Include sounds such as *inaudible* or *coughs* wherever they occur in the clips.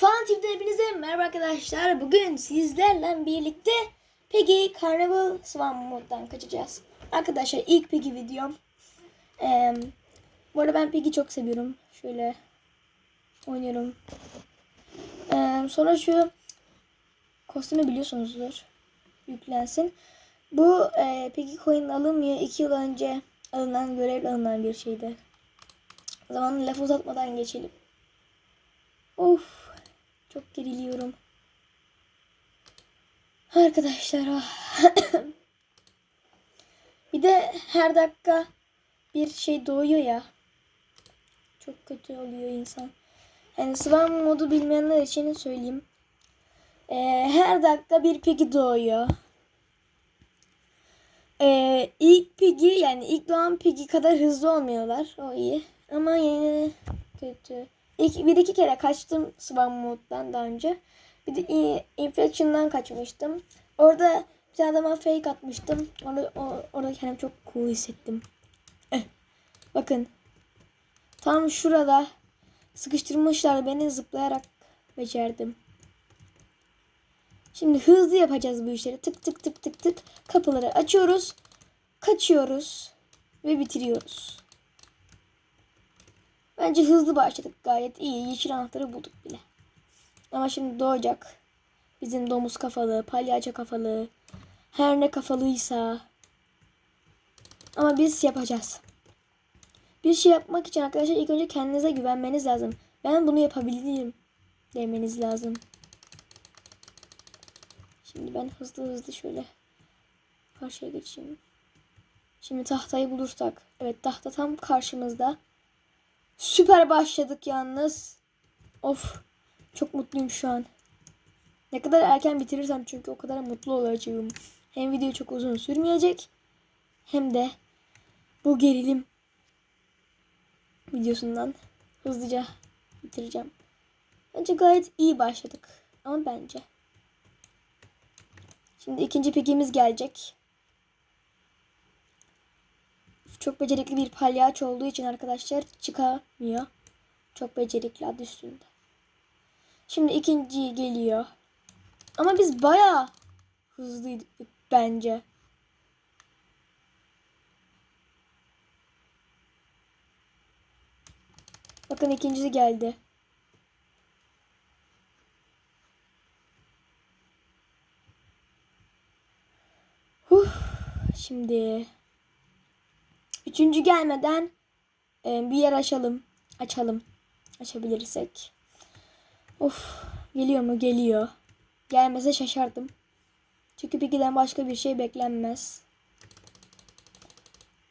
Fan TV'de hepinize merhaba arkadaşlar. Bugün sizlerle birlikte Peggy Carnival Swan moddan kaçacağız. Arkadaşlar ilk Peggy videom. Ee, bu arada ben Peggy çok seviyorum. Şöyle oynuyorum. Ee, sonra şu kostümü biliyorsunuzdur. Yüklensin. Bu e, Peggy coin alınmıyor. 2 yıl önce alınan görev alınan bir şeydi. O zaman laf uzatmadan geçelim. Of. Çok geriliyorum. Arkadaşlar ah. *coughs* bir de her dakika bir şey doğuyor ya. Çok kötü oluyor insan. Yani Swan modu bilmeyenler için söyleyeyim. Ee, her dakika bir pigi doğuyor. Ee, ilk pigi yani ilk doğan pigi kadar hızlı olmuyorlar. O iyi. Ama yine kötü. İlk, bir iki kere kaçtım Swan moddan daha önce. Bir de Infection'dan kaçmıştım. Orada bir tane adama fake atmıştım. Orada, o, orada kendimi çok cool hissettim. Eh. Bakın. Tam şurada sıkıştırmışlar beni zıplayarak becerdim. Şimdi hızlı yapacağız bu işleri. Tık tık tık tık tık. Kapıları açıyoruz. Kaçıyoruz. Ve bitiriyoruz. Bence hızlı başladık gayet iyi. Yeşil anahtarı bulduk bile. Ama şimdi doğacak. Bizim domuz kafalı, palyaço kafalı, her ne kafalıysa. Ama biz yapacağız. Bir şey yapmak için arkadaşlar ilk önce kendinize güvenmeniz lazım. Ben bunu yapabilirim demeniz lazım. Şimdi ben hızlı hızlı şöyle karşıya geçeyim. Şimdi tahtayı bulursak. Evet tahta tam karşımızda. Süper başladık yalnız. Of. Çok mutluyum şu an. Ne kadar erken bitirirsem çünkü o kadar mutlu olacağım. Hem video çok uzun sürmeyecek. Hem de bu gerilim videosundan hızlıca bitireceğim. Bence gayet iyi başladık. Ama bence. Şimdi ikinci pigimiz gelecek. Çok becerikli bir palyaço olduğu için arkadaşlar çıkamıyor. Çok becerikli adı üstünde. Şimdi ikinci geliyor. Ama biz baya hızlıydık bence. Bakın ikincisi geldi. Huh. Şimdi Üçüncü gelmeden e, bir yer açalım. Açalım. Açabilirsek. Of. Geliyor mu? Geliyor. Gelmese şaşardım. Çünkü Piggy'den başka bir şey beklenmez.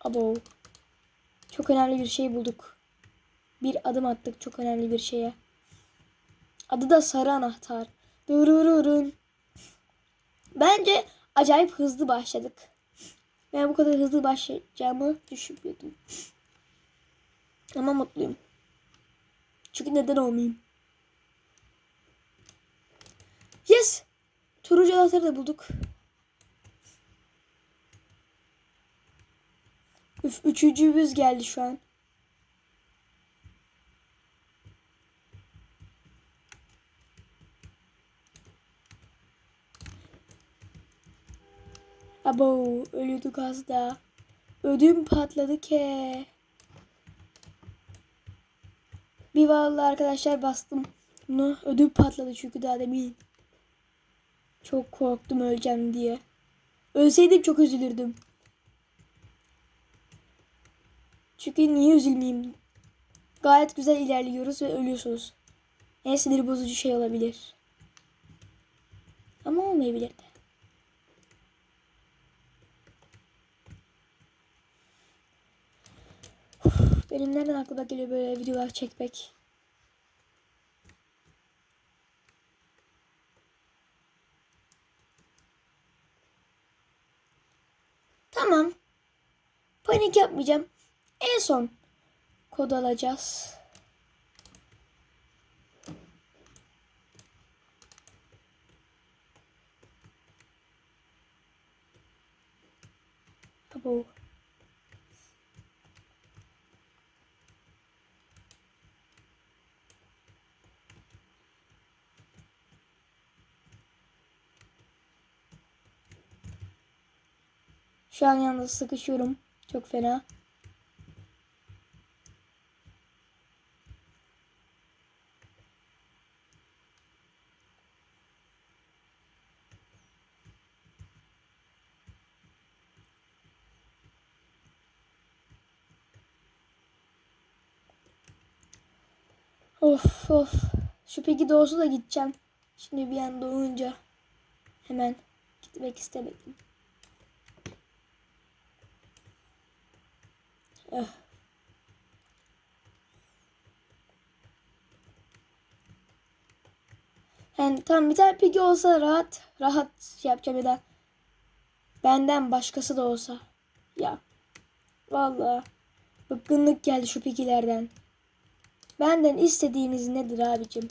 Abo. Çok önemli bir şey bulduk. Bir adım attık çok önemli bir şeye. Adı da sarı anahtar. Durururun. Bence acayip hızlı başladık. Ben bu kadar hızlı başlayacağımı düşünmüyordum. Ama mutluyum. Çünkü neden olmayayım? Yes! Turuncu anahtarı da bulduk. Üf, üçüncümüz geldi şu an. Abo ölüyorduk az. Ödüm patladı ke. Bir vallahi arkadaşlar bastım. Bunu ödüm patladı çünkü daha demin. Çok korktum öleceğim diye. Ölseydim çok üzülürdüm. Çünkü niye üzülmeyeyim? Gayet güzel ilerliyoruz ve ölüyorsunuz. En sinir bozucu şey olabilir. Ama olmayabilir de. Benim nereden aklıma geliyor böyle videolar çekmek? Tamam. Panik yapmayacağım. En son kod alacağız. Abo. Şu an yalnız sıkışıyorum. Çok fena. Of of. Şu peki doğusu da gideceğim. Şimdi bir an doğunca hemen gitmek istemedim. Eh. Yani tam bir tane peki olsa rahat rahat şey yapacağım ya da benden başkası da olsa. Ya vallahi bıkkınlık geldi şu pikilerden. Benden istediğiniz nedir abicim?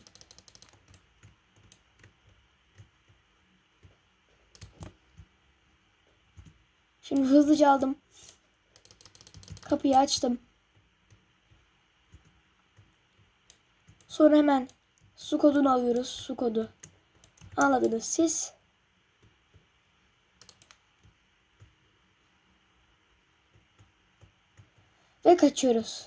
Şimdi hızlıca aldım. Kapıyı açtım. Sonra hemen su kodunu alıyoruz. Su kodu. Anladınız siz. Ve kaçıyoruz.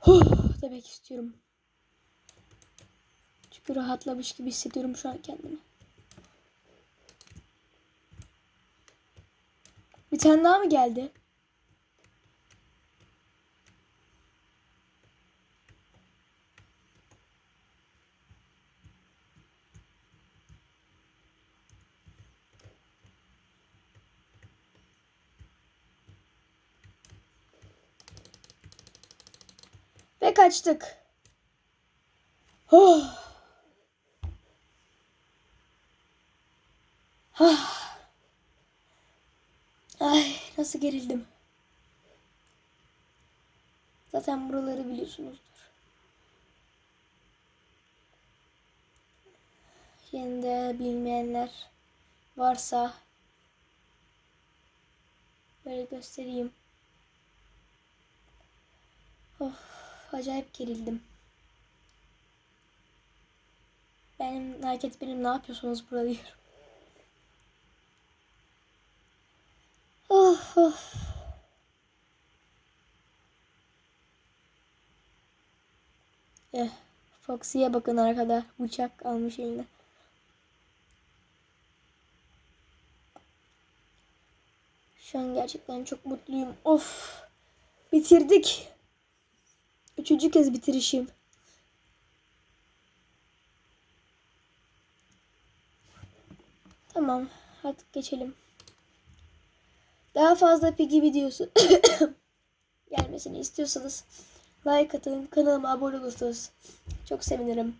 Huh, demek istiyorum. Çünkü rahatlamış gibi hissediyorum şu an kendimi. Tane daha mı geldi? Ve kaçtık. Oh. Ah. Nasıl gerildim. Zaten buraları biliyorsunuzdur. Yine de bilmeyenler varsa böyle göstereyim. Of acayip gerildim. Benim hareket benim ne yapıyorsunuz burada. Of of. Eh, Foxy'ye bakın arkada. Bıçak almış eline. Şu an gerçekten çok mutluyum. Of. Bitirdik. Üçüncü kez bitirişim. Tamam. Artık geçelim. Daha fazla Piggy videosu *coughs* gelmesini istiyorsanız like atın, kanalıma abone olursanız çok sevinirim.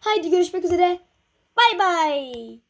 Haydi görüşmek üzere. Bay bay.